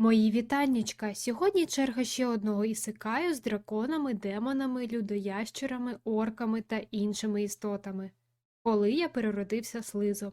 Мої вітаннячка! Сьогодні черга ще одного ісикаю з драконами, демонами, людоящерами, орками та іншими істотами. Коли я переродився слизом.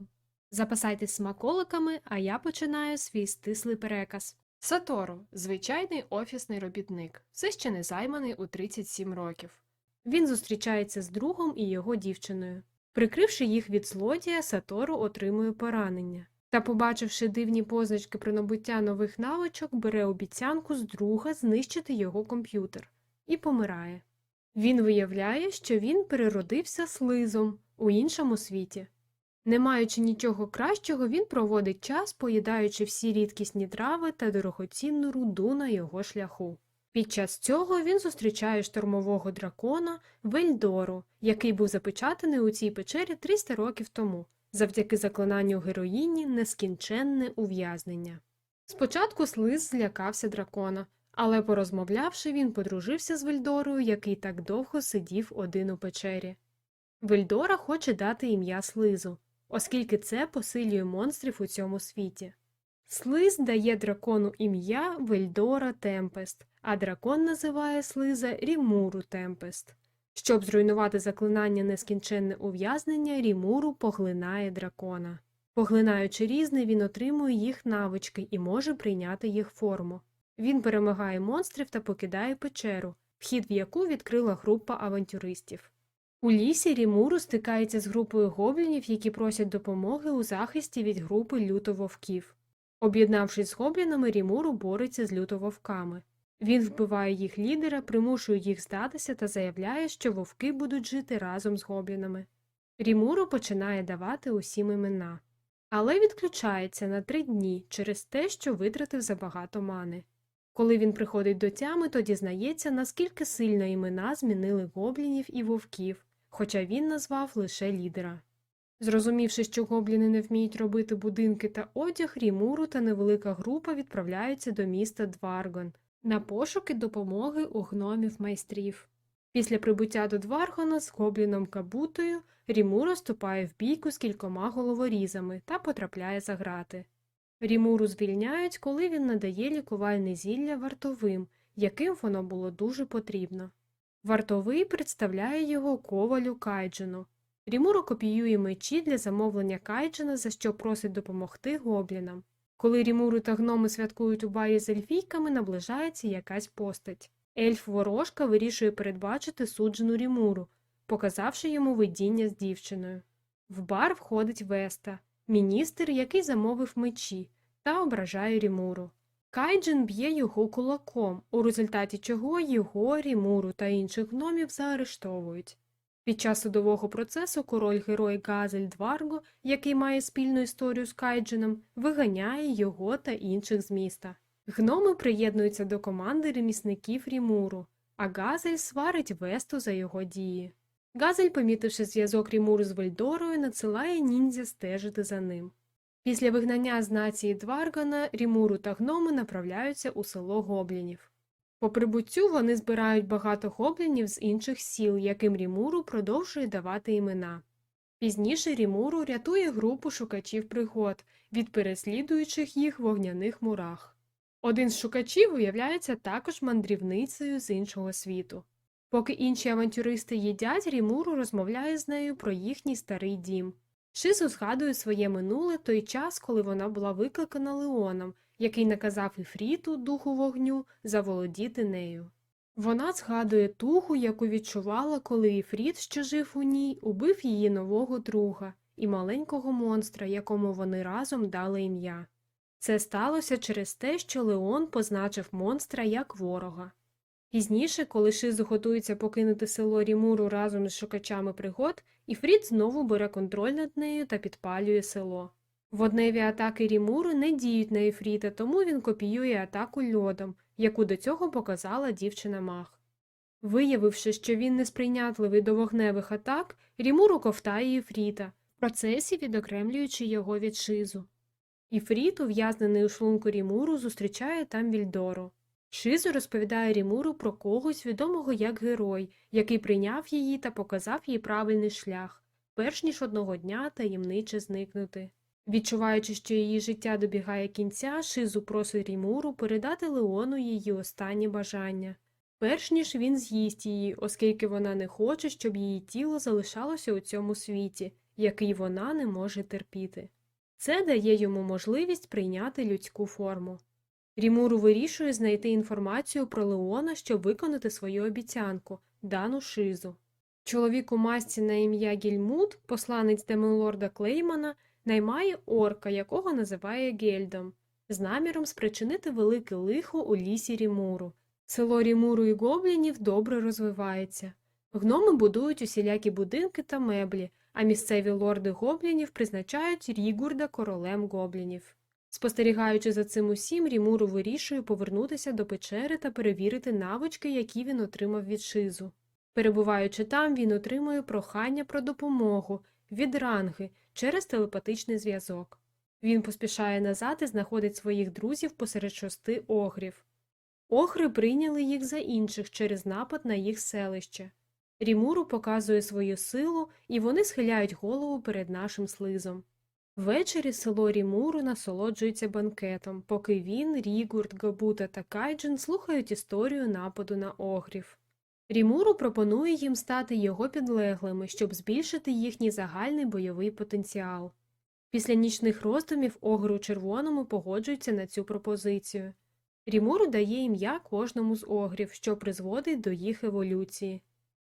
Запасайтесь смаколиками, а я починаю свій стислий переказ. Сатору звичайний офісний робітник, все ще не займаний у 37 років. Він зустрічається з другом і його дівчиною. Прикривши їх від злодія, Сатору отримує поранення. Та, побачивши дивні позначки про набуття нових навичок, бере обіцянку з друга знищити його комп'ютер і помирає. Він виявляє, що він переродився слизом у іншому світі. Не маючи нічого кращого, він проводить час, поїдаючи всі рідкісні трави та дорогоцінну руду на його шляху. Під час цього він зустрічає штормового дракона Вельдору, який був запечатаний у цій печері 300 років тому завдяки заклинанню героїні нескінченне ув'язнення. Спочатку слиз злякався дракона, але порозмовлявши, він подружився з Вельдорою, який так довго сидів один у печері. Вельдора хоче дати ім'я слизу, оскільки це посилює монстрів у цьому світі. Слиз дає дракону ім'я Вельдора Темпест, а дракон називає слиза Рімуру Темпест. Щоб зруйнувати заклинання нескінченне ув'язнення, Рімуру поглинає дракона. Поглинаючи різне, він отримує їх навички і може прийняти їх форму. Він перемагає монстрів та покидає печеру, вхід в яку відкрила група авантюристів. У лісі Рімуру стикається з групою гоблінів, які просять допомоги у захисті від групи лютововків. Об'єднавшись з гоблінами, Рімуру бореться з лютововками. Він вбиває їх лідера, примушує їх здатися та заявляє, що вовки будуть жити разом з гоблінами. Рімуру починає давати усім імена, але відключається на три дні через те, що витратив забагато мани. Коли він приходить до тями, то дізнається, наскільки сильно імена змінили гоблінів і вовків, хоча він назвав лише лідера. Зрозумівши, що гобліни не вміють робити будинки та одяг, Рімуру та невелика група відправляються до міста Дваргон на пошуки допомоги у гномів майстрів. Після прибуття до Дваргона з гобліном Кабутою Рімуру вступає в бійку з кількома головорізами та потрапляє за грати. Рімуру звільняють, коли він надає лікувальне зілля вартовим, яким воно було дуже потрібно. Вартовий представляє його ковалю Кайджину. Рімуру копіює мечі для замовлення Кайджина, за що просить допомогти гоблінам. Коли Рімуру та гноми святкують у барі з ельфійками, наближається якась постать. Ельф ворожка вирішує передбачити суджену Рімуру, показавши йому видіння з дівчиною. В бар входить Веста, міністр, який замовив мечі, та ображає Рімуру. Кайджин б'є його кулаком, у результаті чого його, Рімуру та інших гномів заарештовують. Під час судового процесу король герой Газель Дварго, який має спільну історію з Кайджином, виганяє його та інших з міста. Гноми приєднуються до команди ремісників Рімуру, а Газель сварить Весту за його дії. Газель, помітивши зв'язок Рімуру з Вельдорою, надсилає ніндзя стежити за ним. Після вигнання з нації Дваргана Рімуру та гноми направляються у село Гоблінів. По прибуттю вони збирають багато гоблінів з інших сіл, яким Рімуру продовжує давати імена. Пізніше Рімуру рятує групу шукачів пригод від переслідуючих їх вогняних мурах. Один з шукачів виявляється також мандрівницею з іншого світу. Поки інші авантюристи їдять, Рімуру розмовляє з нею про їхній старий дім. Шизу згадує своє минуле той час, коли вона була викликана Леоном, який наказав Іфріту, духу вогню, заволодіти нею. Вона згадує тугу, яку відчувала, коли Іфріт, що жив у ній, убив її нового друга і маленького монстра, якому вони разом дали ім'я. Це сталося через те, що Леон позначив монстра як ворога. Пізніше, коли Шизу готується покинути село Рімуру разом із шукачами пригод, Іфріт знову бере контроль над нею та підпалює село. Водневі атаки Рімуру не діють на Ефріта, тому він копіює атаку льодом, яку до цього показала дівчина Мах. Виявивши, що він несприйнятливий до вогневих атак, Рімуру ковтає Ефріта, в процесі відокремлюючи його від шизу. Іфріт, ув'язнений у шлунку Рімуру, зустрічає там Вільдору. Шизу розповідає Рімуру про когось відомого як герой, який прийняв її та показав їй правильний шлях, перш ніж одного дня таємниче зникнути. Відчуваючи, що її життя добігає кінця, Шизу просить Рімуру передати Леону її останні бажання. Перш ніж він з'їсть її, оскільки вона не хоче, щоб її тіло залишалося у цьому світі, який вона не може терпіти. Це дає йому можливість прийняти людську форму. Рімуру вирішує знайти інформацію про Леона, щоб виконати свою обіцянку, дану Шизу. Чоловік у масці на ім'я Гільмут, посланець Демонлорда Клеймана, наймає орка, якого називає Гельдом, з наміром спричинити велике лихо у лісі Рімуру. Село Рімуру і гоблінів добре розвивається. Гноми будують усілякі будинки та меблі, а місцеві лорди гоблінів призначають Рігурда королем гоблінів. Спостерігаючи за цим усім, Рімуру вирішує повернутися до печери та перевірити навички, які він отримав від Шизу. Перебуваючи там, він отримує прохання про допомогу від ранги через телепатичний зв'язок. Він поспішає назад і знаходить своїх друзів посеред шости огрів. Огри прийняли їх за інших через напад на їх селище. Рімуру показує свою силу, і вони схиляють голову перед нашим слизом. Ввечері село Рімуру насолоджується банкетом, поки він, Рігурд, Габута та Кайджин слухають історію нападу на огрів. Рімуру пропонує їм стати його підлеглими, щоб збільшити їхній загальний бойовий потенціал. Після нічних роздумів огри у червоному погоджуються на цю пропозицію. Рімуру дає ім'я кожному з огрів, що призводить до їх еволюції.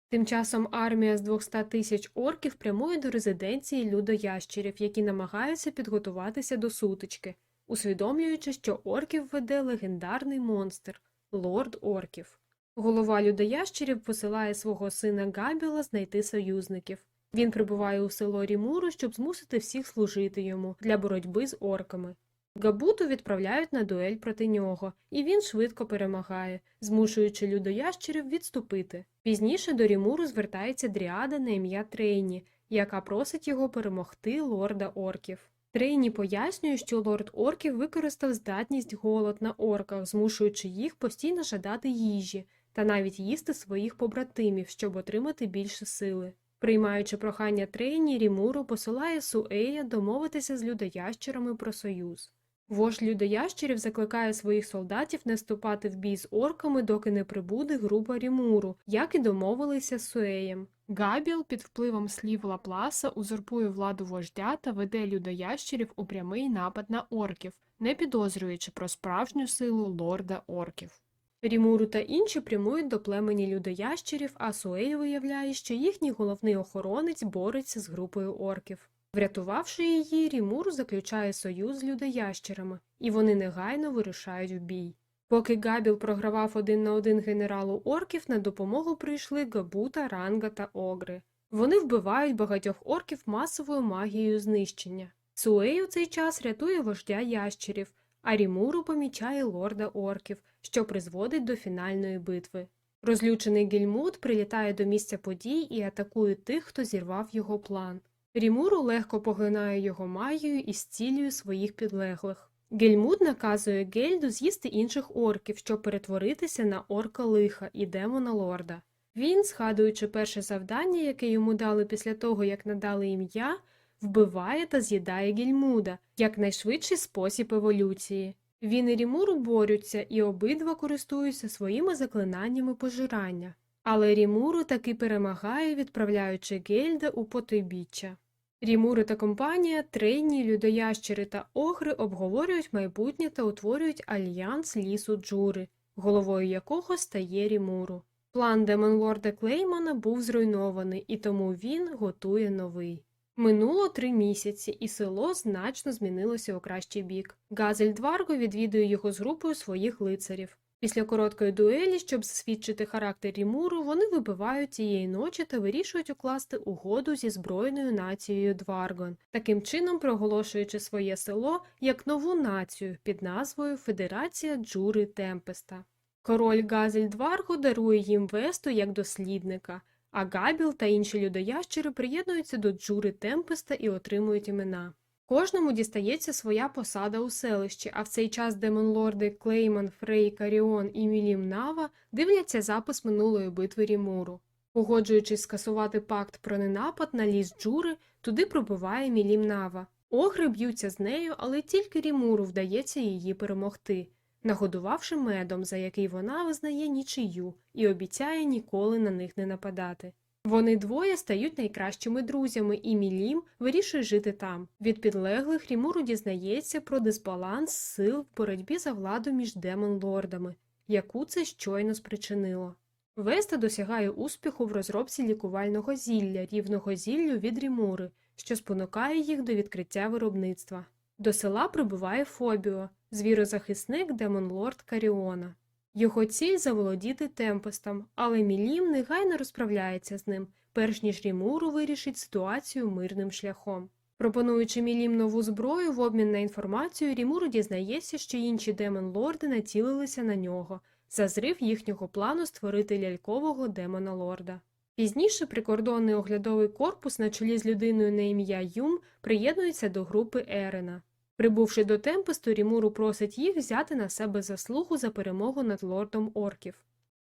Тим часом армія з 200 тисяч орків прямує до резиденції людоящерів, які намагаються підготуватися до сутички, усвідомлюючи, що орків веде легендарний монстр лорд орків. Голова людоящерів посилає свого сина Габіла знайти союзників. Він прибуває у село Рімуру, щоб змусити всіх служити йому для боротьби з орками. Габуту відправляють на дуель проти нього, і він швидко перемагає, змушуючи людоящерів відступити. Пізніше до Рімуру звертається дріада на ім'я Трейні, яка просить його перемогти лорда орків. Трейні пояснює, що лорд орків використав здатність голод на орках, змушуючи їх постійно жадати їжі та навіть їсти своїх побратимів, щоб отримати більше сили. Приймаючи прохання Трейні, Рімуру посилає Суея домовитися з людоящерами про союз. Вождь людоящерів закликає своїх солдатів не вступати в бій з орками, доки не прибуде група Рімуру, як і домовилися з Суеєм. Габіл під впливом слів Лапласа узурпує владу вождя та веде людоящерів у прямий напад на орків, не підозрюючи про справжню силу лорда орків. Рімуру та інші прямують до племені людоящерів, а Суей виявляє, що їхній головний охоронець бореться з групою орків. Врятувавши її, Рімуру заключає союз з людоящерами, і вони негайно вирушають в бій. Поки Габіл програвав один на один генералу орків, на допомогу прийшли Габута, Ранга та Огри. Вони вбивають багатьох орків масовою магією знищення. Суей у цей час рятує вождя ящерів, а Рімуру помічає лорда орків, що призводить до фінальної битви. Розлючений Гільмут прилітає до місця подій і атакує тих, хто зірвав його план. Рімуру легко поглинає його магію і зцілює своїх підлеглих. Гельмут наказує Гельду з'їсти інших орків, щоб перетворитися на орка лиха і демона лорда. Він, згадуючи перше завдання, яке йому дали після того, як надали ім'я, вбиває та з'їдає Гельмуда як найшвидший спосіб еволюції. Він і Рімуру борються і обидва користуються своїми заклинаннями пожирання. Але Рімуру таки перемагає, відправляючи Гельда у потойбіччя. Рімуру та компанія, трейні, людоящери та огри обговорюють майбутнє та утворюють альянс лісу Джури, головою якого стає Рімуру. План Демонлорда Клеймана був зруйнований, і тому він готує новий. Минуло три місяці, і село значно змінилося у кращий бік. Газель Дварго відвідує його з групою своїх лицарів. Після короткої дуелі, щоб засвідчити характер Рімуру, вони вибивають цієї ночі та вирішують укласти угоду зі збройною нацією Дваргон, таким чином проголошуючи своє село як нову націю під назвою Федерація Джури Темпеста. Король Газель Дварго дарує їм весту як дослідника, а Габіл та інші людоящери приєднуються до Джури Темпеста і отримують імена. Кожному дістається своя посада у селищі, а в цей час демонлорди Клейман, Фрей, Каріон і Мілім Нава дивляться запис минулої битви Рімуру. Погоджуючись скасувати пакт про ненапад на ліс Джури, туди пробиває Мілім Нава. Огри б'ються з нею, але тільки Рімуру вдається її перемогти, нагодувавши медом, за який вона визнає нічию і обіцяє ніколи на них не нападати. Вони двоє стають найкращими друзями, і Мілім вирішує жити там. Від підлеглих Рімуру дізнається про дисбаланс сил в боротьбі за владу між демон-лордами, яку це щойно спричинило. Веста досягає успіху в розробці лікувального зілля, рівного зіллю від Рімури, що спонукає їх до відкриття виробництва. До села прибуває Фобіо, звірозахисник демон-лорд Каріона. Його ціль заволодіти темпестом, але Мілім негайно розправляється з ним, перш ніж Рімуру вирішить ситуацію мирним шляхом. Пропонуючи Мілім нову зброю в обмін на інформацію, Рімуру дізнається, що інші демон-лорди націлилися на нього за зрив їхнього плану створити лялькового демона-лорда. Пізніше прикордонний оглядовий корпус на чолі з людиною на ім'я Юм приєднується до групи Ерена. Прибувши до Темпесту, Рімуру просить їх взяти на себе заслугу за перемогу над лордом орків.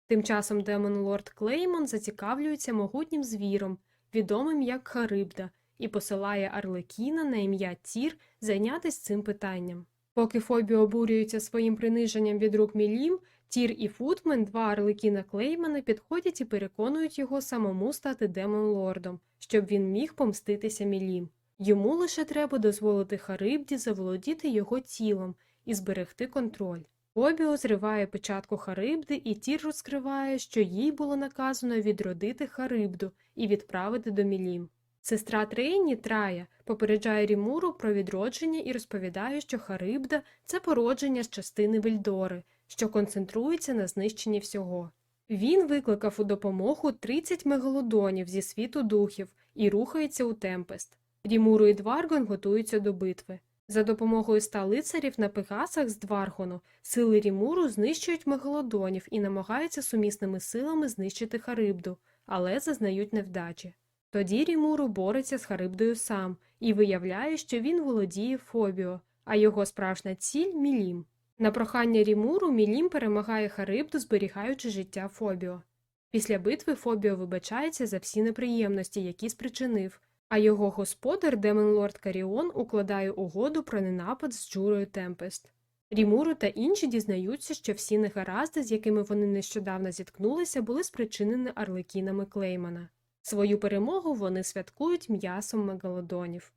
Тим часом демон-лорд Клеймон зацікавлюється могутнім звіром, відомим як Харибда, і посилає Арлекіна на ім'я Тір зайнятися цим питанням. Поки Фобі обурюється своїм приниженням від рук Мілім, Тір і Футмен, два Арлекіна Клеймана, підходять і переконують його самому стати демон-лордом, щоб він міг помститися Мілім. Йому лише треба дозволити Харибді заволодіти його тілом і зберегти контроль. Обіо зриває печатку Харибди, і Тір розкриває, що їй було наказано відродити Харибду і відправити до Мілім. Сестра Трейні Трая попереджає Рімуру про відродження і розповідає, що Харибда це породження з частини Вельдори, що концентрується на знищенні всього. Він викликав у допомогу 30 мегалодонів зі світу духів і рухається у Темпест. Рімуру і Дваргон готуються до битви. За допомогою ста лицарів на пегасах з Дваргону сили Рімуру знищують мегалодонів і намагаються сумісними силами знищити Харибду, але зазнають невдачі. Тоді Рімуру бореться з Харибдою сам і виявляє, що він володіє Фобіо, а його справжня ціль Мілім. На прохання Рімуру Мілім перемагає Харибду, зберігаючи життя Фобіо. Після битви Фобіо вибачається за всі неприємності, які спричинив, а його господар Демон-лорд Каріон укладає угоду про ненапад з Джурою Темпест. Рімуру та інші дізнаються, що всі негаразди, з якими вони нещодавно зіткнулися, були спричинені арлекінами Клеймана. Свою перемогу вони святкують м'ясом мегалодонів.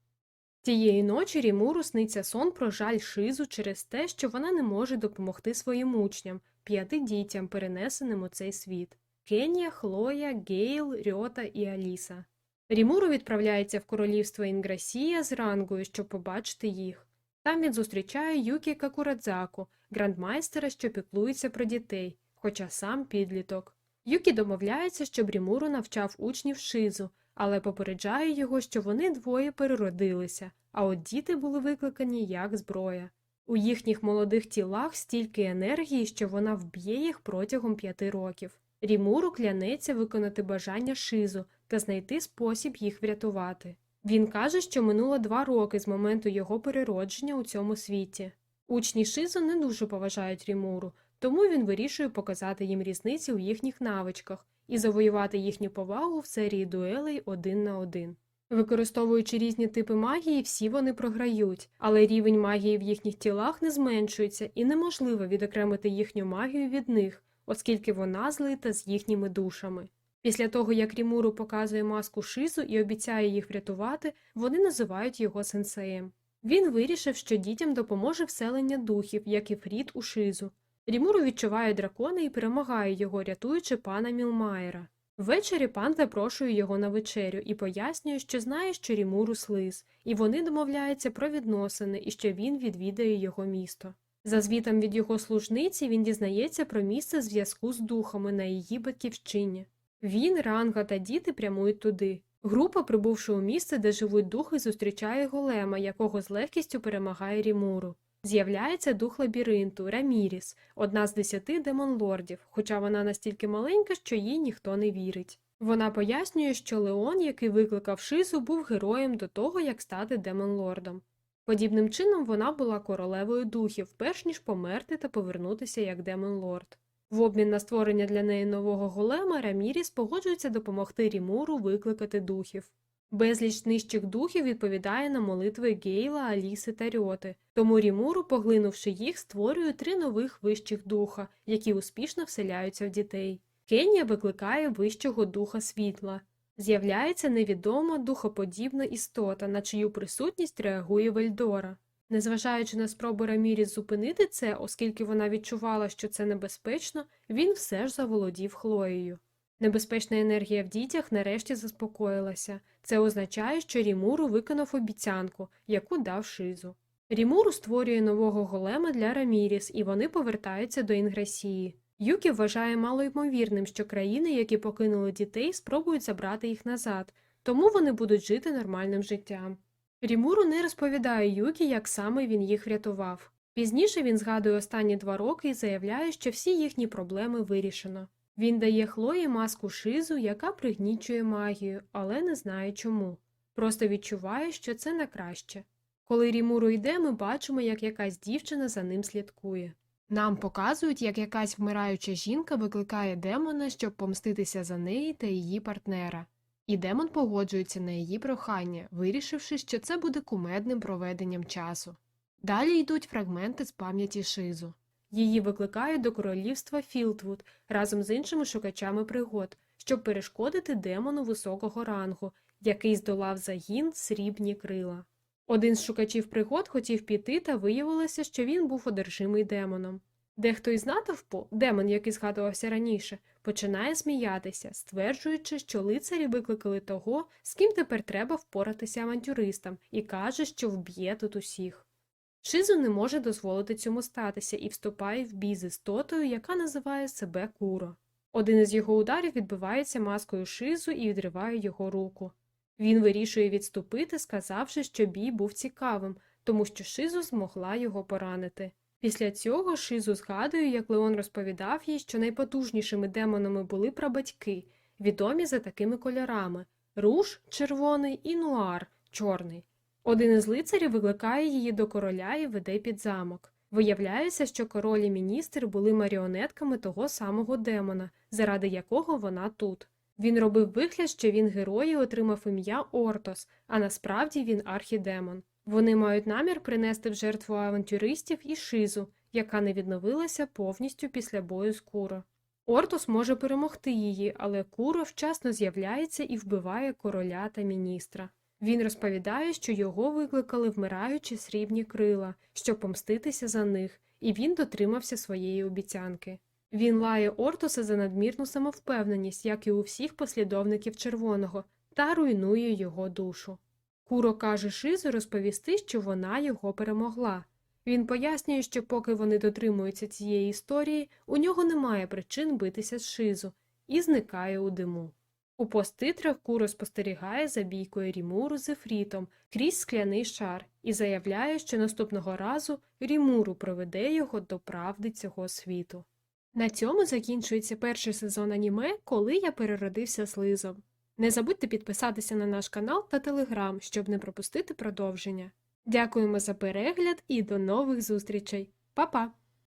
Тієї ночі Рімуру сниться сон про жаль Шизу через те, що вона не може допомогти своїм учням, п'яти дітям, перенесеним у цей світ Кенія, Хлоя, Гейл, Рьота і Аліса. Рімуру відправляється в королівство Інграсія з рангою, щоб побачити їх. Там він зустрічає Юкі Какурадзаку, грандмайстера, що піклується про дітей, хоча сам підліток. Юкі домовляється, щоб Рімуру навчав учнів Шизу, але попереджає його, що вони двоє переродилися, а от діти були викликані як зброя. У їхніх молодих тілах стільки енергії, що вона вб'є їх протягом п'яти років. Рімуру клянеться виконати бажання Шизу та знайти спосіб їх врятувати. Він каже, що минуло два роки з моменту його переродження у цьому світі. Учні Шизу не дуже поважають Рімуру, тому він вирішує показати їм різниці у їхніх навичках і завоювати їхню повагу в серії дуелей один на один. Використовуючи різні типи магії, всі вони програють, але рівень магії в їхніх тілах не зменшується і неможливо відокремити їхню магію від них, оскільки вона злита з їхніми душами. Після того, як Рімуру показує маску Шизу і обіцяє їх врятувати, вони називають його сенсеєм. Він вирішив, що дітям допоможе вселення духів, як і Фрід у Шизу. Рімуру відчуває дракона і перемагає його, рятуючи пана Мілмаєра. Ввечері пан запрошує його на вечерю і пояснює, що знає, що Рімуру слиз, і вони домовляються про відносини і що він відвідає його місто. За звітом від його служниці він дізнається про місце зв'язку з духами на її батьківщині. Він, ранга та діти прямують туди. Група, прибувши у місце, де живуть духи, зустрічає голема, якого з легкістю перемагає Рімуру. З'являється дух лабіринту Раміріс, одна з десяти демон-лордів, хоча вона настільки маленька, що їй ніхто не вірить. Вона пояснює, що Леон, який викликав Шизу, був героєм до того, як стати демон-лордом. Подібним чином вона була королевою духів, перш ніж померти та повернутися як демон-лорд. В обмін на створення для неї нового голема Раміріс погоджується допомогти Рімуру викликати духів. Безліч нижчих духів відповідає на молитви Гейла, Аліси та Рьоти, тому Рімуру, поглинувши їх, створює три нових вищих духа, які успішно вселяються в дітей. Кенія викликає вищого духа світла. З'являється невідома духоподібна істота, на чию присутність реагує Вельдора. Незважаючи на спробу Раміріс зупинити це, оскільки вона відчувала, що це небезпечно, він все ж заволодів Хлоєю. Небезпечна енергія в дітях нарешті заспокоїлася. Це означає, що Рімуру виконав обіцянку, яку дав Шизу. Рімуру створює нового голема для Раміріс, і вони повертаються до Інграсії. Юкі вважає малоймовірним, що країни, які покинули дітей, спробують забрати їх назад, тому вони будуть жити нормальним життям. Рімуру не розповідає Юкі, як саме він їх врятував. Пізніше він згадує останні два роки і заявляє, що всі їхні проблеми вирішено. Він дає Хлої маску шизу, яка пригнічує магію, але не знає чому. Просто відчуває, що це на краще. Коли Рімуру йде, ми бачимо, як якась дівчина за ним слідкує. Нам показують, як якась вмираюча жінка викликає демона, щоб помститися за неї та її партнера. І демон погоджується на її прохання, вирішивши, що це буде кумедним проведенням часу. Далі йдуть фрагменти з пам'яті Шизу. Її викликають до королівства Філдвуд разом з іншими шукачами пригод, щоб перешкодити демону високого рангу, який здолав загін срібні крила. Один з шукачів пригод хотів піти, та виявилося, що він був одержимий демоном. Дехто із натовпу, демон, який згадувався раніше, починає сміятися, стверджуючи, що лицарі викликали того, з ким тепер треба впоратися авантюристам, і каже, що вб'є тут усіх. Шизу не може дозволити цьому статися і вступає в бій з істотою, яка називає себе Куро. Один із його ударів відбивається маскою Шизу і відриває його руку. Він вирішує відступити, сказавши, що бій був цікавим, тому що Шизу змогла його поранити. Після цього Шизу згадує, як Леон розповідав їй, що найпотужнішими демонами були прабатьки, відомі за такими кольорами руж червоний і нуар чорний. Один із лицарів викликає її до короля і веде під замок. Виявляється, що король і міністр були маріонетками того самого демона, заради якого вона тут. Він робив вигляд, що він герой і отримав ім'я Ортос, а насправді він архідемон. Вони мають намір принести в жертву авантюристів і шизу, яка не відновилася повністю після бою з Куро. Ортос може перемогти її, але Куро вчасно з'являється і вбиває короля та міністра. Він розповідає, що його викликали вмираючі срібні крила, щоб помститися за них, і він дотримався своєї обіцянки. Він лає Ортоса за надмірну самовпевненість, як і у всіх послідовників червоного, та руйнує його душу. Куро каже Шизу розповісти, що вона його перемогла. Він пояснює, що поки вони дотримуються цієї історії, у нього немає причин битися з Шизу, і зникає у диму. У посттитрах Куро спостерігає за бійкою Рімуру з Ефрітом крізь скляний шар і заявляє, що наступного разу Рімуру проведе його до правди цього світу. На цьому закінчується перший сезон аніме, коли я переродився слизом. Не забудьте підписатися на наш канал та телеграм, щоб не пропустити продовження. Дякуємо за перегляд і до нових зустрічей. Па-па!